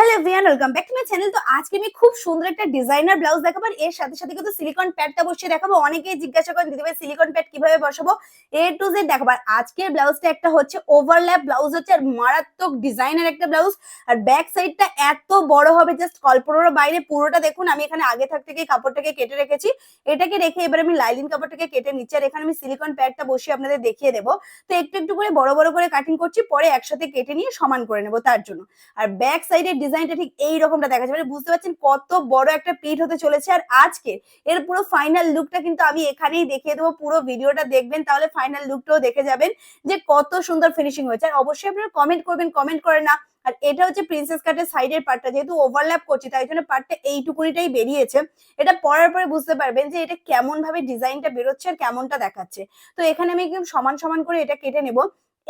Hello ভিয়ান welcome back to my channel. তো আজকে আমি খুব সুন্দর একটা ডিজাইনার ব্লাউজ দেখাবো আর এর সাথে সাথে কিন্তু সিলিকন প্যাডটা বসিয়ে দেখাবো। অনেকেই জিজ্ঞাসা করেন দিদিভাই সিলিকন প্যাড কীভাবে বসাবো? এ টু জেড দেখাবো। আর আজকের ব্লাউজটা একটা হচ্ছে ওভারল্যাপ ব্লাউজ, হচ্ছে আর মারাত্মক ডিজাইনের একটা ব্লাউজ। আর ব্যাক সাইডটা এত বড় হবে জাস্ট কল্পনার বাইরে। পুরোটা দেখুন, আমি এখানে আগে থাক থেকে কাপড়টাকে কেটে রেখেছি। এটাকে রেখে এবার আমি লাইলিন কাপড়টাকে কেটে নিচ্ছি। আর এখানে আমি সিলিকন প্যাডটা বসিয়ে আপনাদের দেখিয়ে দেবো। তো একটু একটু করে বড় বড় করে কাটিং করছি, পরে একসাথে কেটে নিয়ে সমান করে নেব তার জন্য। আর ব্যাক সাইডের ডিজাইনটা ঠিক এই রকমটা দেখা যাবে মানে বুঝতে পারছেন কত বড় একটা পিঠ হতে চলেছে। আর আজকে এর পুরো ফাইনাল লুকটা কিন্তু আমি এখানেই দেখিয়ে দেবো। পুরো ভিডিওটা দেখবেন, তাহলে ফাইনাল লুকটাও দেখে যাবেন যে কত সুন্দর ফিনিশিং হয়েছে। আর অবশ্যই আপনারা কমেন্ট করবেন কমেন্ট করে না। আর এটা হচ্ছে প্রিন্সেস কাটের সাইডের পার্টটা যেহেতু ওভারল্যাপ করছি, তাই জন্য পার্টটা এইটুকুনিটাই বেরিয়েছে। এটা পরার পরে বুঝতে পারবেন যে এটা কেমন ভাবে ডিজাইনটা বেরোচ্ছে আর কেমনটা দেখাচ্ছে। তো এখানে আমি একদম সমান সমান করে এটা কেটে নেব।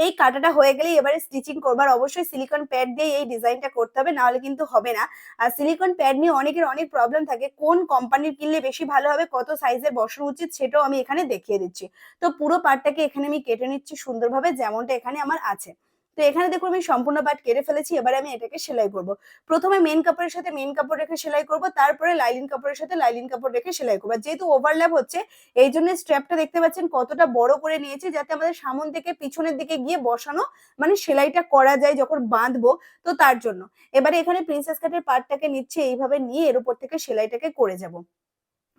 এই কাটাটা হয়ে গেলেই এবারে স্টিচিং করবার। অবশ্যই সিলিকন প্যাড দিয়ে এই ডিজাইনটা করতে হবে, নাহলে কিন্তু হবে না। আর সিলিকন প্যাড নিয়ে অনেকের অনেক প্রবলেম থাকে, কোন কোম্পানির কিনলে বেশি ভালো হবে, কত সাইজের বসানো উচিত সেটাও আমি এখানে দেখিয়ে দিচ্ছি। তো পুরো পার্টটাকে এখানে আমি কেটে নিচ্ছি সুন্দরভাবে, যেমনটা এখানে আমার আছে। তো এখানে দেখুন আমি সম্পূর্ণ পাট কেটে ফেলেছি, এবারে আমি এটাকে সেলাই করব। প্রথমে মেন কাপড়ের সাথে মেন কাপড় রেখে সেলাই করব, তারপরে লাইলিন কাপড়ের সাথে লাইলিন কাপড় রেখে সেলাই করব। যেহেতু ওভারল্যাপ হচ্ছে, এই জন্য স্ট্র্যাপটা দেখতে পাচ্ছেন কতটা বড় করে নিয়েছি, যাতে আমাদের সামন থেকে পিছনের দিকে গিয়ে বসানো মানে সেলাইটা করা যায় যখন বাঁধবো, তো তার জন্য। এবারে এখানে প্রিন্সেস কাটের পার্টটাকে নিচ্ছে, এইভাবে নিয়ে এর উপর থেকে সেলাইটাকে করে যাব।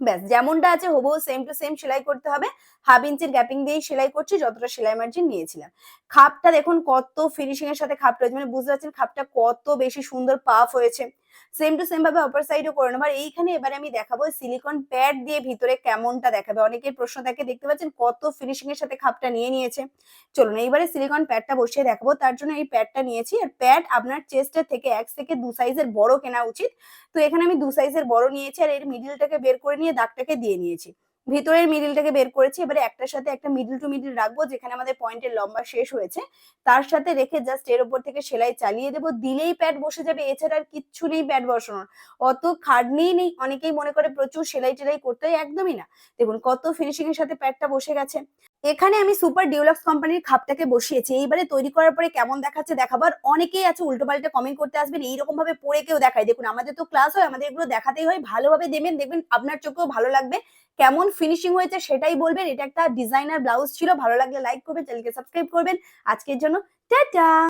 ব্যাস, যেমনটা আছে হবু সেম টু সেম সেলাই করতে হবে। হাফ ইঞ্চির গ্যাপিং দিয়েই সেলাই করছি, যতটা সেলাই মার্জিন নিয়েছিলাম। খাপটা দেখুন কত ফিনিশিং এর সাথে খাপটা হয়েছে মানে বুঝতে পারছেন খাপটা কত বেশি সুন্দর পাফ হয়েছে। সেম টু সেম ভাবে অপার সাইডও করে নেব। আর এইখানে এবারে আমি দেখাবো সিলিকন প্যাড দিয়ে ভিতরে কেমনটা দেখাবে। অনেকের প্রশ্ন থাকে দেখতে পাচ্ছেন, কত ফিনিশিং এর সাথে খাপটা নিয়ে নিয়েছে। চলুন, এইবারে সিলিকন প্যাডটা বসিয়ে দেখাবো। তার জন্য এই প্যাডটা নিয়েছি। আর প্যাড আপনার চেস্টের থেকে এক থেকে দু সাইজের বড় কেনা উচিত। তো এখানে আমি দু সাইজের বড় নিয়েছি আর এর মিডিলটাকে বের করে নিয়ে দাগটাকে দিয়ে নিয়েছি। ভিতরের মিডিলটাকে বের করেছি, এবারে একটার সাথে একটা মিডিল টু মিডিল রাখব, যেখানে আমাদের পয়েন্টের লম্বা শেষ হয়েছে। তার সাথে রেখে জাস্ট এর উপর থেকে সেলাই চালিয়ে দেবো। দিলেই প্যাড বসে যাবে, এছাড়া আর কিচ্ছু নেই প্যাড বসানোর। অত খাটনিই নেই, অনেকেই মনে করে প্রচুর সেলাই টেলাই করতে হয়, একদমই না। দেখুন, কত ফিনিশিং এর সাথে প্যাডটা বসে গেছে। এখানে আমি সুপার ডিউলাক্স কোম্পানির খাপটাকে বসিয়েছি। এইবারে তৈরি করার পরে কেমন দেখাচ্ছে দেখাবার অনেকেই আছে উল্টো পাল্টা কমেন্ট করতে আসবেন এইরকম ভাবে পরে কেউ দেখায়। দেখুন, আমাদের তো ক্লাস হয়, আমাদের এগুলো দেখাতেই হয়, ভালোভাবে দেবেন, দেখবেন আপনার চোখেও ভালো লাগবে। কেমন ফিনিশিং হয়েছে সেটাই বলবেন। এটা একটা ডিজাইনার ব্লাউজ ছিল, ভালো লাগলে লাইক করবেন চ্যানেলকে সাবস্ক্রাইব করবেন। আজকের জন্য, টাটা!